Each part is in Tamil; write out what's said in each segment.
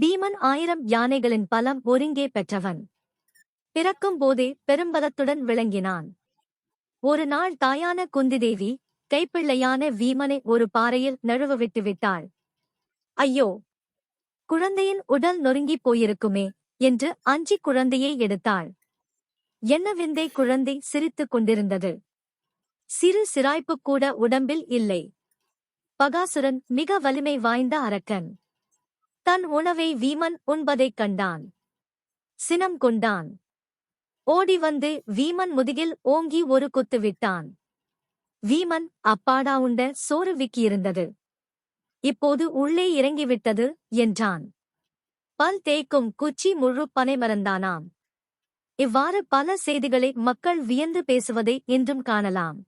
பீமன் ஆயிரம் யானைகளின் பலம் ஒருங்கே பெற்றவன். பிறக்கும் போதே பெரும்பலத்துடன் விளங்கினான். ஒரு நாள் தாயான குந்திதேவி கைப்பிள்ளையான வீமனை ஒரு பாறையில் நழுவ விட்டு விட்டாள். ஐயோ குழந்தையின் உடல் நொறுங்கிப் போயிருக்குமே என்று அஞ்சி குழந்தையை எடுத்தாள். என்ன விந்தை குழந்தை சிரித்துக் கொண்டிருந்தது. சிறு சிராய்ப்பு கூட உடம்பில் இல்லை. பகாசுரன் மிக வலிமை வாய்ந்த அரக்கன். தன் உணவை வீமன் உண்பதைக் கண்டான். சினம் கொண்டான். ஓடி வந்து வீமன் முதுகில் ஓங்கி ஒரு குத்து விட்டான். வீமன் அப்பாடா உண்ட சோறு விக்கியிருந்தது. இப்போது உள்ளே இறங்கிவிட்டது என்றான். பல் தேய்க்கும் குச்சி முழு பனைமரந்தானாம் இவ்வாறு பல செய்திகளை மக்கள் வியந்து பேசுவதை இன்றும் காணலாம்.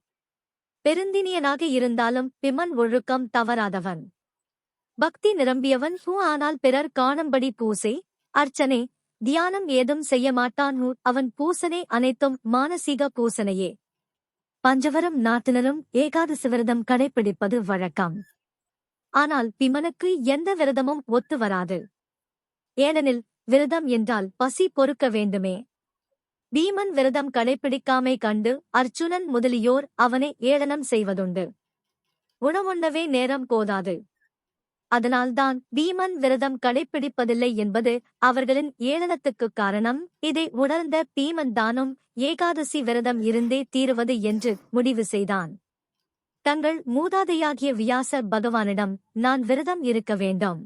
பெருந்தினியனாக இருந்தாலும் பிமன் ஒழுக்கம் தவறாதவன். பக்தி நிரம்பியவன் ஹூ ஆனால் பிறர் காணும்படி பூசை? அர்ச்சனை தியானம் ஏதும் செய்ய மாட்டான் ஹூ அவன் பூசனை அனைத்தும் மானசீக பூசனையே. பஞ்சவரம் நாட்டினரும் ஏகாதசி விரதம் கடைப்பிடிப்பது வழக்கம். ஆனால் பிமனுக்கு எந்த விரதமும் ஒத்து வராது. ஏனெனில் விரதம் என்றால் பசி பொறுக்க வேண்டுமே. பீமன் விரதம் கடைப்பிடிக்காமை கண்டு அர்ச்சுனன் முதலியோர் அவனை ஏளனம் செய்வதுண்டு. உணவுண்ணவே நேரம் போதாது. அதனால்தான் பீமன் விரதம் கடைப்பிடிப்பதில்லை என்பது அவர்களின் ஏளனத்துக்குக் காரணம். இதை உணர்ந்த பீமன் தானும் ஏகாதசி விரதம் இருந்தே தீருவது என்று முடிவு செய்தான். தங்கள் மூதாதையாகிய வியாச பகவானிடம் நான் விரதம் இருக்க வேண்டும்.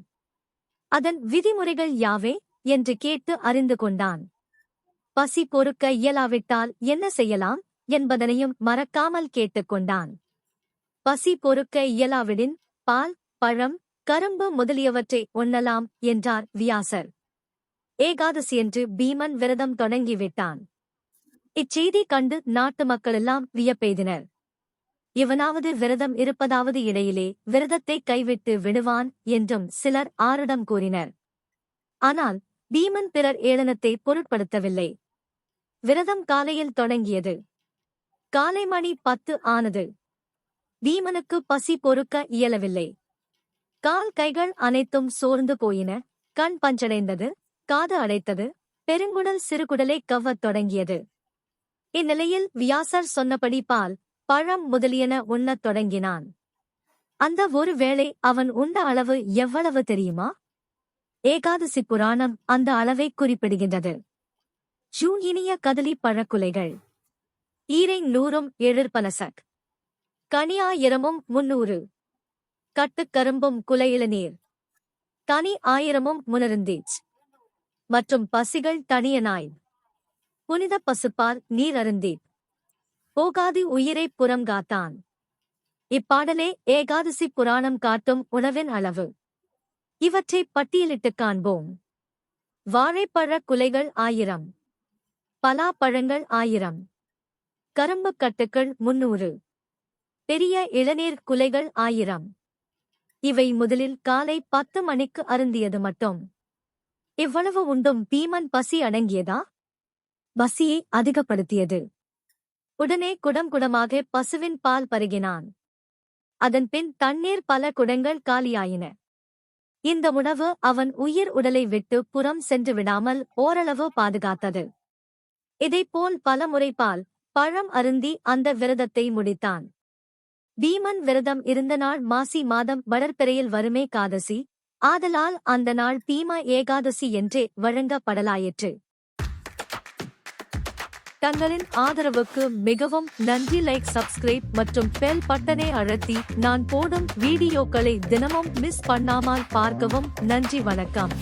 அதன் விதிமுறைகள் யாவே? என்று கேட்டு அறிந்து கொண்டான். பசி பொறுக்க இயலாவிட்டால் என்ன செய்யலாம்? என்பதனையும் மறக்காமல் கேட்டுக்கொண்டான் பசி பொறுக்க இயலாவிடின் பால் பழம் கரும்பு முதலியவற்றை உண்ணலாம் என்றார் வியாசர். ஏகாதசியன்று பீமன் விரதம் தொடங்கிவிட்டான். இச்செய்தி கண்டு நாட்டு மக்களெல்லாம் வியப்பெய்தினர். இவனாவது விரதம் இருப்பதாவது இடையிலே விரதத்தை கைவிட்டு விடுவான் என்றும் சிலர் ஆரிடம் கூறினர். ஆனால் பீமன் பிறர் ஏளனத்தை பொருட்படுத்தவில்லை. விரதம் காலையில் தொடங்கியது. காலை மணி பத்து ஆனது. பீமனுக்கு பசி பொறுக்க இயலவில்லை. கால் கைகள் அனைத்தும் சோர்ந்து போயின. கண் பஞ்சடைந்தது காது அடைத்தது பெருங்குடல் சிறுகுடலை கவ்வத் தொடங்கியது. இந்நிலையில் வியாசர் சொன்னபடி பால் பழம் முதலியன உண்ணத் தொடங்கினான். அந்த ஒரு வேளை அவன் உண்ட அளவு எவ்வளவு தெரியுமா? ஏகாதசி புராணம் அந்த அளவை குறிப்பிடுகின்றது. ஜூ இனிய கதலி பழக்குலைகள். ஈரை நூறும் எழிற்பனசக். கனியாயிரமும் முன்னூறு. கட்டுக்கரும்பும் குலையிளநீர் தனி ஆயிரமும் முனருந்தீச் மற்றும் பசிகள் தனியனாய் புனித பசுப்பால் நீர் அருந்தீப் போகாதி உயிரைப் புறங்காத்தான் இப்பாடலே ஏகாதசி புராணம் காட்டும் உணவின் அளவு. இவற்றை பட்டியலிட்டுக் காண்போம். வாழைப்பழ குலைகள் ஆயிரம். பலாப்பழங்கள் ஆயிரம். கரும்புக் கட்டுக்கள் முன்னூறு. பெரிய இளநீர் குலைகள் ஆயிரம். இவை முதலில் காலை பத்து மணிக்கு அருந்தியது மட்டும். இவ்வளவு உண்டும் பீமன் பசி அடங்கியதா? பசியை அதிகப்படுத்தியது. உடனே குடம் குடமாக பசுவின் பால் பருகினான். அதன் பின் தண்ணீர் பல குடங்கள் காலியாயின. இந்த உணவு அவன் உயிர் உடலை விட்டு புறம் சென்று விடாமல் ஓரளவு பாதுகாத்தது. இதைப்போல் பல முறை பால் பழம் அருந்தி அந்த விரதத்தை முடித்தான். பீமன் விரதம் இருந்த நாள் மாசி மாதம் வளர்பிறையில் வருமே காதசி. ஆதலால் அந்த நாள் பீம ஏகாதசி என்றே வழங்கப்படலாயிற்று. தங்களின் ஆதரவுக்கு மிகவும் நன்றி லைக் சப்ஸ்கிரைப் மற்றும் பெல் பட்டனை அழுத்தி நான் போடும் வீடியோக்களை தினமும் மிஸ் பண்ணாமல் பார்க்கவும் நன்றி வணக்கம்.